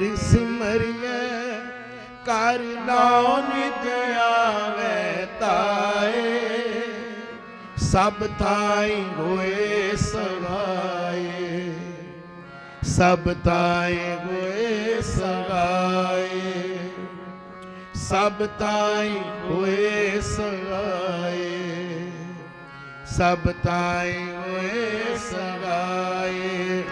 ਤੇਰੀ ਸਿਮਰਿਐ, ਕਰ ਨਾਉ ਨਿਤ ਆਵੇ ਤਾਏ। ਸਭ ਥਾਈ ਹੋਏ ਸਗਾਏ ਸਭ ਤਾਈ ਹੋਏ ਸਗਾਏ ਸਭ ਤਾਈ ਹੋਏ ਸਗਾਏ ਸਭ ਤਾਈ ਹੋਏ ਸਗਾਏ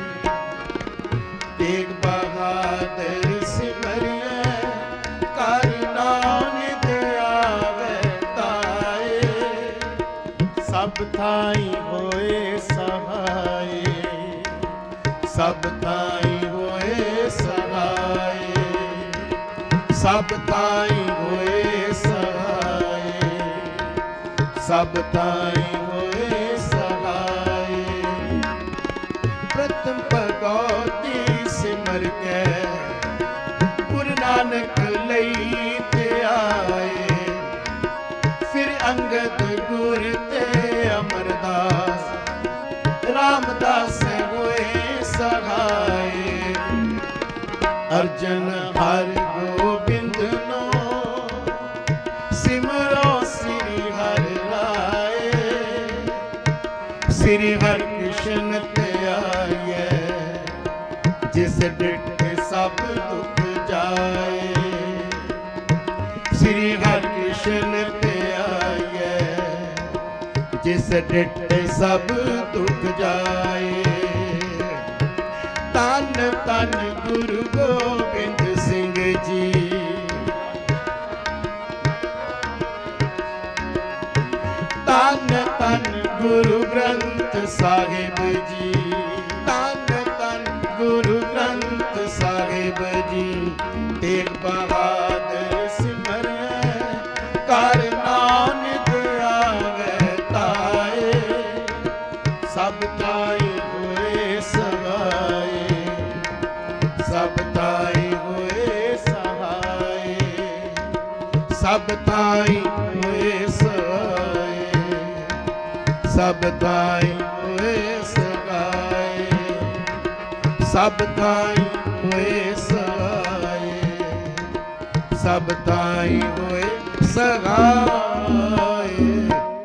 ਥਾਈ ਹੋਏ ਸਹਾਏ ਸਭ ਥਾਈ ਹੋਏ ਸਹਾਏ ਸਭ ਤਾਈ ਹੋਏ ਸਹਾਏ ਸਭ ਤਾਈ ਅਰਜਨ ਹਰ ਗੋਬਿੰਦ ਨੋ। ਸਿਮਰੋ ਸ੍ਰੀ ਹਰਿ ਰਾਏ। ਸ੍ਰੀ ਹਰਿ ਕ੍ਰਿਸ਼ਨ ਤੇ ਜਿਸ ਡਿਠ ਸਭ ਦੁਖ ਜਾਏ। ਸ੍ਰੀ ਹਰਿ ਕ੍ਰਿਸ਼ਨ ਤੇ ਜਿਸ ਡਿਠ ਸਭ ਦੁਖ ਜਾਏ। ਤਨ ਤਨ ਗੁਰੂ ਗੋਬਿੰਦ ਸਿੰਘ ਜੀ। ਧੰਨ ਤਨ ਗੁਰੂ ਗ੍ਰੰਥ ਸਾਹਿਬ ਜੀ। ਧੰਨ ਧੰਨ ਗੁਰੂ ਗ੍ਰੰਥ ਸਾਹਿਬ ਜੀ। ਤੇਗ ਬਹਾਦਰ ਸਿਮਰਿਐ ਕਰ ਨਾਨਕ ਆਵੇ ਤਾਏ। ਸਭ ਤਾਈ ਸਭ ਤਾਈ ਹੋਏ ਸਹਾਏ ਸਭ ਤਾਈ ਹੋਏ ਸਹਾਏ ਸਭ ਤਾਈ ਹੋਏ ਸਹਾਏ ਸਭ ਤਾਈ ਹੋਏ ਸਹਾਏ